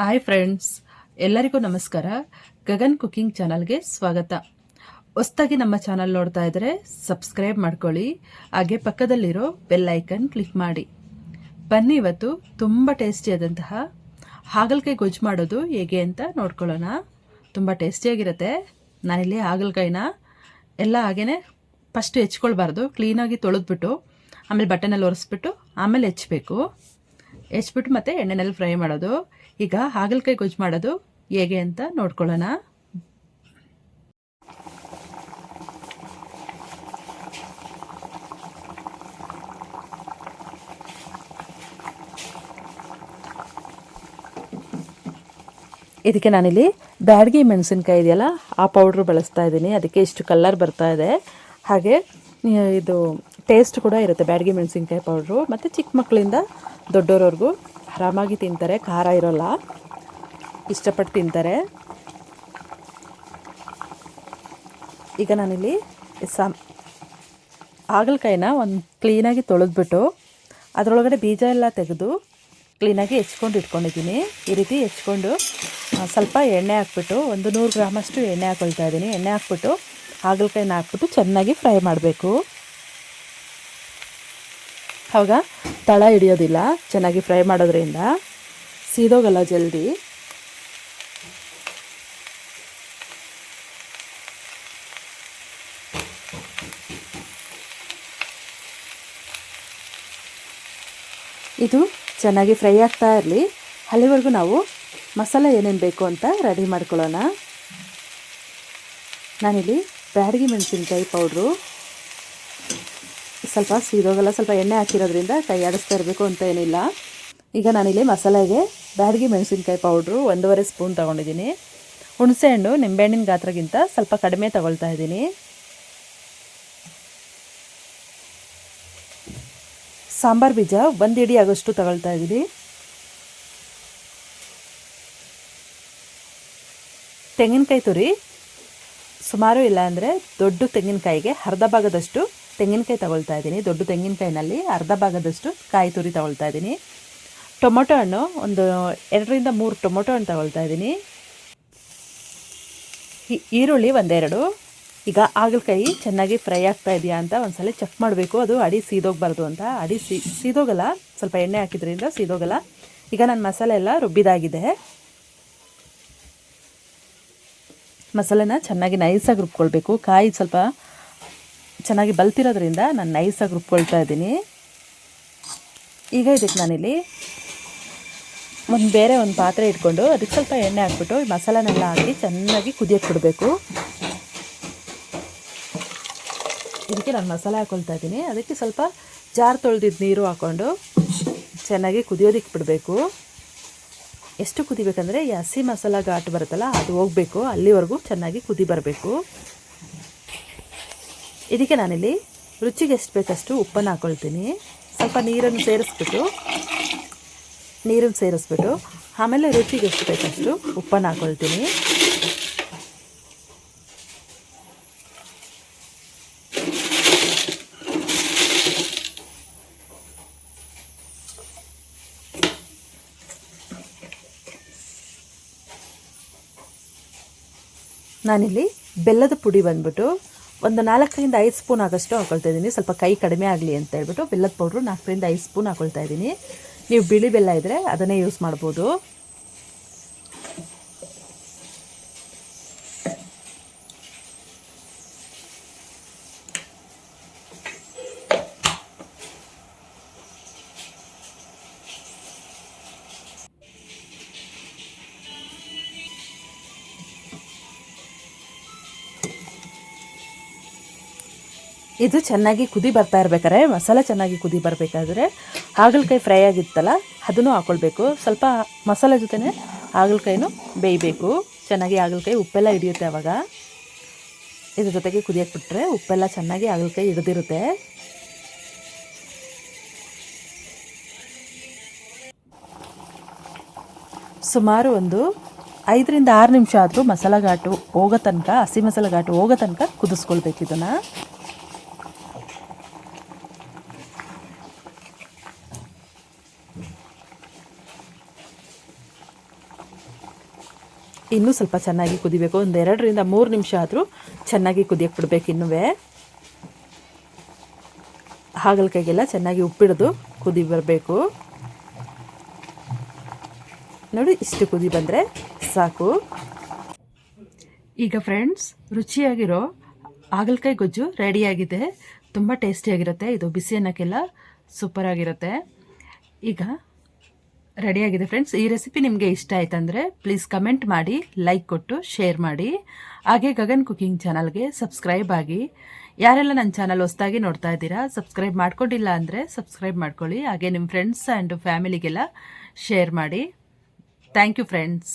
Hi friends ಎಲ್ಲರಿಗೂ ನಮಸ್ಕಾರ. Gagan cooking ಚಾನಲ್ಗೆ ಸ್ವಾಗತ. ಹೊಸ್ತಾಗಿ ನಮ್ಮ ಚಾನಲ್ ನೋಡ್ತಾ ಇದ್ದರೆ ಸಬ್ಸ್ಕ್ರೈಬ್ ಮಾಡ್ಕೊಳ್ಳಿ. ಹಾಗೆ ಪಕ್ಕದಲ್ಲಿರೋ ಬೆಲ್ ಐಕನ್ ಕ್ಲಿಕ್ ಮಾಡಿ. ಬನ್ನಿ ಇವತ್ತು ತುಂಬ ಟೇಸ್ಟಿಯಾದಂತಹ ಹಾಗಲಕಾಯಿ ಗೊಜ್ಜು ಮಾಡೋದು ಹೇಗೆ ಅಂತ ನೋಡ್ಕೊಳ್ಳೋಣ. ತುಂಬ ಟೇಸ್ಟಿಯಾಗಿರುತ್ತೆ ನಾನಿಲ್ಲಿ ಹಾಗಲಕಾಯಿನ ಎಲ್ಲ ಹಾಗೇ ಫಸ್ಟ್ ಹೆಚ್ಕೊಳ್ಬಾರ್ದು. ಕ್ಲೀನಾಗಿ ತೊಳೆದ್ಬಿಟ್ಟು, ಆಮೇಲೆ ಬಟ್ಟೆನಲ್ಲಿ ಒರೆಸ್ಬಿಟ್ಟು, ಆಮೇಲೆ ಹೆಚ್ಬೇಕು. ಹೆಚ್ಬಿಟ್ಟು ಮತ್ತು ಎಣ್ಣೆನಲ್ಲಿ ಫ್ರೈ ಮಾಡೋದು. ಈಗ ಹಾಗಲಕಾಯಿ ಗೊಜ್ಜು ಮಾಡೋದು ಹೇಗೆ ಅಂತ ನೋಡ್ಕೊಳ್ಳೋಣ. ಇದಕ್ಕೆ ನಾನಿಲ್ಲಿ ಬ್ಯಾಡಗಿ ಮೆಣಸಿನ್ಕಾಯಿ ಇದೆಯಲ್ಲ, ಆ ಪೌಡ್ರು ಬಳಸ್ತಾ ಇದ್ದೀನಿ. ಅದಕ್ಕೆ ಇಷ್ಟು ಕಲರ್ ಬರ್ತಾ ಇದೆ. ಹಾಗೆ, ಇದು ಟೇಸ್ಟ್ ಕೂಡ ಇರುತ್ತೆ ಬ್ಯಾಡಗಿ ಮೆಣಸಿನ್ಕಾಯಿ ಪೌಡ್ರು ಮತ್ತು ಚಿಕ್ಕ ಮಕ್ಕಳಿಂದ ದೊಡ್ಡೋರವ್ರಿಗೂ ಆರಾಮಾಗಿ ತಿಂತಾರೆ, ಖಾರ ಇರೋಲ್ಲ. ಇಷ್ಟಪಟ್ಟು ತಿಂತಾರೆ. ಈಗ ನಾನಿಲ್ಲಿ ಸಾಮ್ ಹಾಗಲಕಾಯಿನ ಒಂದು ಕ್ಲೀನಾಗಿ ತೊಳೆದ್ಬಿಟ್ಟು, ಅದರೊಳಗಡೆ ಬೀಜ ಎಲ್ಲ ತೆಗೆದು ಕ್ಲೀನಾಗಿ ಹೆಚ್ಕೊಂಡು ಇಟ್ಕೊಂಡಿದ್ದೀನಿ. ಈ ರೀತಿ ಹೆಚ್ಕೊಂಡು ಸ್ವಲ್ಪ ಎಣ್ಣೆ ಹಾಕ್ಬಿಟ್ಟು, ಒಂದು ನೂರು ಗ್ರಾಮಷ್ಟು ಎಣ್ಣೆ ಹಾಕೊಳ್ತಾ ಇದ್ದೀನಿ. ಎಣ್ಣೆ ಹಾಕ್ಬಿಟ್ಟು, ಹಾಗಲಕಾಯಿನ ಹಾಕ್ಬಿಟ್ಟು ಚೆನ್ನಾಗಿ ಫ್ರೈ ಮಾಡಬೇಕು. ಆವಾಗ ತಳ ಹಿಡಿಯೋದಿಲ್ಲ, ಚೆನ್ನಾಗಿ ಫ್ರೈ ಮಾಡೋದ್ರಿಂದ. ಸೀದೋಗಲ್ಲ ಜಲ್ದಿ. ಇದು ಚೆನ್ನಾಗಿ ಫ್ರೈ ಆಗ್ತಾ ಇರಲಿ. ಅಲ್ಲಿವರೆಗೂ ನಾವು ಮಸಾಲೆ ಏನೇನು ಬೇಕು ಅಂತ ರೆಡಿ ಮಾಡ್ಕೊಳ್ಳೋಣ. ನಾನಿಲ್ಲಿ ಬ್ಯಾಡಗಿ ಮೆಣಸಿನ್ಕಾಯಿ ಪೌಡ್ರು. ಸ್ವಲ್ಪ ಸೀದೋಗಲ್ಲ ಸ್ವಲ್ಪ ಎಣ್ಣೆ ಹಾಕಿರೋದ್ರಿಂದ ಕೈ ಆಡಿಸ್ತಾ ಇರಬೇಕು ಅಂತ ಏನಿಲ್ಲ. ಈಗ ನಾನಿಲ್ಲಿ ಮಸಾಲೆಗೆ ಬ್ಯಾಡಗಿ ಮೆಣಸಿನ್ಕಾಯಿ ಪೌಡ್ರು ಒಂದೂವರೆ ಸ್ಪೂನ್ ತೊಗೊಂಡಿದ್ದೀನಿ. ಹುಣಸೆಹಣ್ಣು ನಿಂಬೆಹಣ್ಣಿನ ಗಾತ್ರಗಿಂತ ಸ್ವಲ್ಪ ಕಡಿಮೆ ತಗೊಳ್ತಾ ಇದ್ದೀನಿ. ಸಾಂಬಾರು ಬೀಜ ಒಂದು ಇಡಿ ಆಗೋಷ್ಟು ತಗೊಳ್ತಾ ಇದ್ದೀನಿ. ತೆಂಗಿನಕಾಯಿ ತುರಿ ಸುಮಾರು ಇಲ್ಲ ಅಂದರೆ ದೊಡ್ಡ ತೆಂಗಿನಕಾಯಿಗೆ ಅರ್ಧ ಭಾಗದಷ್ಟು ತೆಂಗಿನಕಾಯಿ ತಗೊಳ್ತಾ ಇದ್ದೀನಿ. ದೊಡ್ಡ ತೆಂಗಿನಕಾಯಿನಲ್ಲಿ ಅರ್ಧ ಭಾಗದಷ್ಟು ಕಾಯಿ ತುರಿ ತಗೊಳ್ತಾ ಇದ್ದೀನಿ. ಟೊಮೊಟೊ ಹಣ್ಣು, ಒಂದು ಎರಡರಿಂದ ಮೂರು ಟೊಮೊಟೊ ಹಣ್ಣು ತಗೊಳ್ತಾ ಇದ್ದೀನಿ. ಈರುಳ್ಳಿ ಒಂದೆರಡು. ಈಗ ಹಾಗಲಕಾಯಿ ಚೆನ್ನಾಗಿ ಫ್ರೈ ಆಗ್ತಾ ಇದೆಯಾ ಅಂತ ಒಂದ್ಸಲ ಚೆಕ್ ಮಾಡಬೇಕು. ಅದು ಅಡಿ ಸೀದೋಗಬಾರ್ದು ಅಂತ. ಅಡಿ ಸೀದೋಗಲ್ಲ. ಸ್ವಲ್ಪ ಎಣ್ಣೆ ಹಾಕಿದ್ರಿಂದ ಸೀದೋಗಲ್ಲ. ಈಗ ನನ್ನ ಮಸಾಲೆ ಎಲ್ಲ ರುಬ್ಬಿದಾಗಿದೆ. ಮಸಾಲೆನ ಚೆನ್ನಾಗಿ ನೈಸಾಗಿ ರುಬ್ಕೊಳ್ಬೇಕು. ಕಾಯಿ ಸ್ವಲ್ಪ ಚೆನ್ನಾಗಿ ಬಲ್ತಿರೋದ್ರಿಂದ ನಾನು ನೈಸಾಗಿ ರುಬ್ಕೊಳ್ತಾ ಇದ್ದೀನಿ. ಈಗ ಇದಕ್ಕೆ ನಾನಿಲ್ಲಿ ಒಂದು ಬೇರೆ ಒಂದು ಪಾತ್ರೆ ಇಟ್ಕೊಂಡು ಅದಕ್ಕೆ ಸ್ವಲ್ಪ ಎಣ್ಣೆ ಹಾಕ್ಬಿಟ್ಟು ಈ ಮಸಾಲನೆಲ್ಲ ಹಾಕಿ ಚೆನ್ನಾಗಿ ಕುದಿಯಕ್ಕೆ ಬಿಡಬೇಕು. ಇದಕ್ಕೆ ನಾನು ಮಸಾಲೆ ಹಾಕ್ಕೊಳ್ತಾ ಇದ್ದೀನಿ. ಅದಕ್ಕೆ ಸ್ವಲ್ಪ ಜಾರ್ ತೊಳೆದಿದ್ದು ನೀರು ಹಾಕ್ಕೊಂಡು ಚೆನ್ನಾಗಿ ಕುದಿಯೋದಕ್ಕೆ ಬಿಡಬೇಕು. ಎಷ್ಟು ಕುದಿಬೇಕಂದ್ರೆ ಈ ಹಸಿ ಮಸಾಲ ಘಾಟ್ ಬರುತ್ತಲ್ಲ ಅದು ಹೋಗಬೇಕು. ಅಲ್ಲಿವರೆಗೂ ಚೆನ್ನಾಗಿ ಕುದಿ ಬರಬೇಕು. ಇದಕ್ಕೆ ನಾನಿಲ್ಲಿ ರುಚಿಗೆ ಎಷ್ಟು ಬೇಕಷ್ಟು ಉಪ್ಪನ್ನು ಹಾಕ್ಕೊಳ್ತೀನಿ ಸ್ವಲ್ಪ ನೀರನ್ನು ಸೇರಿಸ್ಬಿಟ್ಟು ನೀರನ್ನು ಸೇರಿಸ್ಬಿಟ್ಟು, ಆಮೇಲೆ ರುಚಿಗೆ ಎಷ್ಟು ಬೇಕಷ್ಟು ಉಪ್ಪನ್ನು ಹಾಕ್ಕೊಳ್ತೀನಿ ನಾನಿಲ್ಲಿ ಬೆಲ್ಲದ ಪುಡಿ ಬಂದ್ಬಿಟ್ಟು ಒಂದು ನಾಲ್ಕರಿಂದ ಐದು ಸ್ಪೂನ್ ಆಗೋಷ್ಟು ಹಾಕೊಳ್ತಾ ಇದ್ದೀನಿ. ಸ್ವಲ್ಪ ಕೈ ಕಡಿಮೆ ಆಗಲಿ ಅಂತ ಹೇಳ್ಬಿಟ್ಟು, ಬೆಲ್ಲದ ಪೌಡ್ರು ನಾಲ್ಕರಿಂದ ಐದು ಸ್ಪೂನ್ ಹಾಕೊಳ್ತಾ ಇದ್ದೀನಿ. ನೀವು ಬಿಳಿ ಬೆಲ್ಲ ಇದ್ದರೆ ಅದನ್ನೇ ಯೂಸ್ ಮಾಡ್ಬೋದು. ಇದು ಚೆನ್ನಾಗಿ ಕುದಿ ಬರ್ತಾ ಇರ್ಬೇಕಾದ್ರೆ, ಮಸಾಲೆ ಚೆನ್ನಾಗಿ ಕುದಿ ಬರಬೇಕಾದ್ರೆ ಹಾಗಲಕಾಯಿ ಫ್ರೈ ಆಗಿತ್ತಲ್ಲ, ಅದನ್ನು ಹಾಕ್ಕೊಳ್ಬೇಕು ಸ್ವಲ್ಪ ಮಸಾಲೆ ಜೊತೆನೇ ಹಾಗಲಕಾಯಿನೂ ಬೇಯಬೇಕು. ಚೆನ್ನಾಗಿ ಹಾಗಲಕಾಯಿ ಉಪ್ಪೆಲ್ಲ ಹಿಡಿಯುತ್ತೆ ಅವಾಗ. ಇದ್ರ ಜೊತೆಗೆ ಕುದಿಯಕ್ಕೆ ಬಿಟ್ಟರೆ ಉಪ್ಪೆಲ್ಲ ಚೆನ್ನಾಗಿ ಹಾಗಲಕಾಯಿ ಹಿಡಿದಿರುತ್ತೆ. ಸುಮಾರು ಒಂದು ಐದರಿಂದ ಆರು ನಿಮಿಷ ಆದರೂ ಮಸಾಲ ಘಾಟು ಹೋಗೋ ತನಕ, ಹಸಿ ಮಸಾಲ ಘಾಟು ಹೋಗೋ ತನಕ ಕುದಿಸ್ಕೊಳ್ಬೇಕು ಇದನ್ನು. ಇನ್ನೂ ಸ್ವಲ್ಪ ಚೆನ್ನಾಗಿ ಕುದಿಬೇಕು. ಒಂದು ಎರಡರಿಂದ ಮೂರು ನಿಮಿಷ ಆದರೂ ಚೆನ್ನಾಗಿ ಕುದಿಯಕ್ಕೆ ಬಿಡಬೇಕು ಇನ್ನೂ ಹಾಗಲಕಾಯಿಗೆಲ್ಲ ಚೆನ್ನಾಗಿ ಉಪ್ಪಿಡಿದು ಕುದಿ ಬರಬೇಕು. ನೋಡಿ, ಇಷ್ಟು ಕುದಿ ಬಂದರೆ ಸಾಕು. ಈಗ ಫ್ರೆಂಡ್ಸ್, ರುಚಿಯಾಗಿರೋ ಹಾಗಲಕಾಯಿ ಗೊಜ್ಜು ರೆಡಿಯಾಗಿದೆ ತುಂಬ ಟೇಸ್ಟಿಯಾಗಿರುತ್ತೆ ಇದು ಬಿಸಿ ಅನ್ನೋಕ್ಕೆಲ್ಲ ಸೂಪರಾಗಿರುತ್ತೆ ಈಗ ರೆಡಿಯಾಗಿದೆ ಫ್ರೆಂಡ್ಸ್ ಈ ರೆಸಿಪಿ ನಿಮಗೆ ಇಷ್ಟ ಆಯ್ತಂದ್ರೆ ಪ್ಲೀಸ್ ಕಮೆಂಟ್ ಮಾಡಿ ಲೈಕ್ ಕೊಟ್ಟು ಶೇರ್ ಮಾಡಿ. ಹಾಗೆ ಗಗನ್ ಕುಕಿಂಗ್ ಚಾನಲ್ಗೆ ಸಬ್ಸ್ಕ್ರೈಬ್ ಆಗಿ. ಯಾರೆಲ್ಲ ನನ್ನ ಚಾನಲ್ ಹೊಸ್ದಾಗಿ ನೋಡ್ತಾ ಇದ್ದೀರಾ ಸಬ್ಸ್ಕ್ರೈಬ್ ಮಾಡ್ಕೊಂಡಿಲ್ಲ ಅಂದರೆ ಸಬ್ಸ್ಕ್ರೈಬ್ ಮಾಡ್ಕೊಳ್ಳಿ. ಹಾಗೆ ನಿಮ್ಮ ಫ್ರೆಂಡ್ಸ್ ಆ್ಯಂಡ್ ಫ್ಯಾಮಿಲಿಗೆಲ್ಲ ಶೇರ್ ಮಾಡಿ. Thank you friends